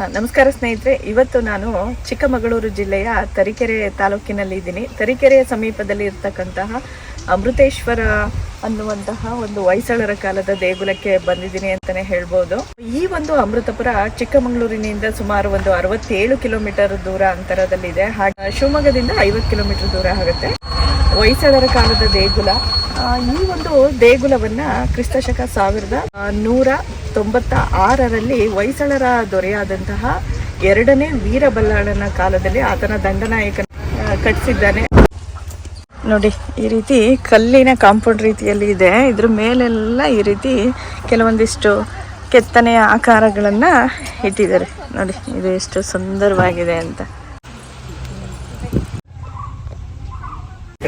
ನಮಸ್ಕಾರ ಸ್ನೇಹಿತರೆ. ಇವತ್ತು ನಾನು ಚಿಕ್ಕಮಗಳೂರು ಜಿಲ್ಲೆಯ ತರೀಕೆರೆ ತಾಲೂಕಿನಲ್ಲಿ ಇದ್ದೀನಿ. ತರೀಕೆರೆಯ ಸಮೀಪದಲ್ಲಿ ಇರ್ತಕ್ಕಂತಹ ಅಮೃತೇಶ್ವರ ಅನ್ನುವಂತಹ ಒಂದು ಹೊಯ್ಸಳರ ಕಾಲದ ದೇಗುಲಕ್ಕೆ ಬಂದಿದ್ದೀನಿ ಅಂತಾನೆ ಹೇಳ್ಬೋದು. ಈ ಒಂದು ಅಮೃತಪುರ ಚಿಕ್ಕಮಗಳೂರಿನಿಂದ ಸುಮಾರು ಒಂದು ಅರವತ್ತೇಳು ಕಿಲೋಮೀಟರ್ ದೂರ ಅಂತರದಲ್ಲಿದೆ. ಹಾಗೆ ಶಿವಮೊಗ್ಗದಿಂದ ಐವತ್ತು ಕಿಲೋಮೀಟರ್ ದೂರ ಆಗುತ್ತೆ. ಹೊಯ್ಸಳರ ಕಾಲದ ದೇಗುಲ. ಈ ಒಂದು ದೇಗುಲವನ್ನ ಕ್ರಿಸ್ತಶಕ ಸಾವಿರದ ನೂರ ತೊಂಬತ್ತ ಆರರಲ್ಲಿ ಹೊಯ್ಸಳರ ದೊರೆಯಾದಂತಹ ಎರಡನೇ ವೀರಬಲ್ಲಾಳನ ಕಾಲದಲ್ಲಿ ಆತನ ದಂಡನಾಯಕನ ಕಟ್ಟಿಸಿದ್ದಾನೆ. ನೋಡಿ, ಈ ರೀತಿ ಕಲ್ಲಿನ ಕಾಂಪೌಂಡ್ ರೀತಿಯಲ್ಲಿ ಇದೆ. ಇದ್ರ ಮೇಲೆಲ್ಲ ಈ ರೀತಿ ಕೆಲವೊಂದಿಷ್ಟು ಕೆತ್ತನೆಯ ಆಕಾರಗಳನ್ನು ಇಟ್ಟಿದ್ದಾರೆ. ನೋಡಿ, ಇದು ಎಷ್ಟು ಸುಂದರವಾಗಿದೆ ಅಂತ.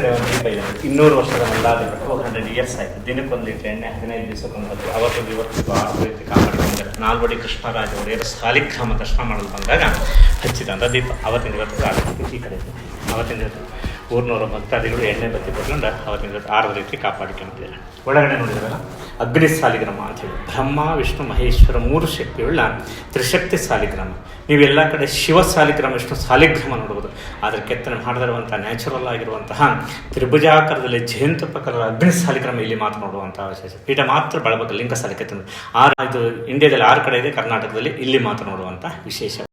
ಕಡೆ ಒಂದು ದೀಪ ಇದೆ ಇನ್ನೂರು ವರ್ಷದ ಮಲ್ಲಾದೆ ಫೋರ್ ಹಂಡ್ರೆಡ್ ಇಯರ್ಸ್ ಆಯ್ತು. ದಿನಕ್ಕೊಂದು ಲೀಟರ್ ಎಣ್ಣೆ ಹದಿನೈದು ದಿವಸಕ್ಕೊಂದು ಅವತ್ತು ಇವತ್ತು ಆರು ರೀತಿ ಕಾಪಾಡಿಕೊಂಡಿದ್ದಾರೆ ನಾಲ್ವಡಿ ಕೃಷ್ಣರಾಜ ಒಡೆಯರು ಸಾಲಿಗ್ರಾಮ ದರ್ಶನ ಮಾಡಲು ಬಂದಾಗ ಹಚ್ಚಿದಂಥ ದೀಪ. ಅವತ್ತಿನ ಇವತ್ತು ಈ ಕಡೆ. ಅವತ್ತಿನ ಇವತ್ತು. ಊರ್ನೂರು ಭಕ್ತಾದಿಗಳು ಎಣ್ಣೆ ಬತ್ತಿ ಬರ್ಕೊಂಡು ಅವತ್ತಿನ ಆರದ ಆರು ರೀತಿ ಕಾಪಾಡಿಕೊಂಡಿದ್ದಾರೆ ಒಳಗಡೆ ನೋಡಿದ್ರಲ್ಲ ಅಗ್ನಿ ಸಾಲಿಗ್ರಾಮ ಅಂತ ಹೇಳಿ. ಬ್ರಹ್ಮ, ವಿಷ್ಣು, ಮಹೇಶ್ವರ ಮೂರು ಶಕ್ತಿಯುಳ್ಳ ತ್ರಿಶಕ್ತಿ ಸಾಲಿಗ್ರಾಮ ನೀವೆಲ್ಲ ಕಡೆ ಶಿವ ಸಾಲಿಗ್ರಾಮ ವಿಷ್ಣು ಸಾಲಿಗ್ರಾಮ ನೋಡ್ಬೋದು. ಆದರೆ ಕೆತ್ತನೆ ಮಾಡದಿರುವಂಥ ನ್ಯಾಚುರಲ್ ಆಗಿರುವಂತಹ, ತ್ರಿಭುಜಾಕಾರದಲ್ಲಿ ಜಯಂತುಪಕರ ಅಗ್ನಿ ಸಾಲಿಗ್ರಾಮ ಇಲ್ಲಿ ಮಾತ್ರ ನೋಡುವಂಥ ವಿಶೇಷ. ಪೀಠ ಮಾತ್ರ ಬಳಬೇಕು ಲಿಂಗ ಸಾಲಿ ಕೆತ್ತನೆ. ಆರು, ಇದು ಇಂಡಿಯಾದಲ್ಲಿ ಆರು ಕಡೆ ಇದೆ, ಕರ್ನಾಟಕದಲ್ಲಿ ಇಲ್ಲಿ ಮಾತ್ರ ನೋಡುವಂಥ ವಿಶೇಷ.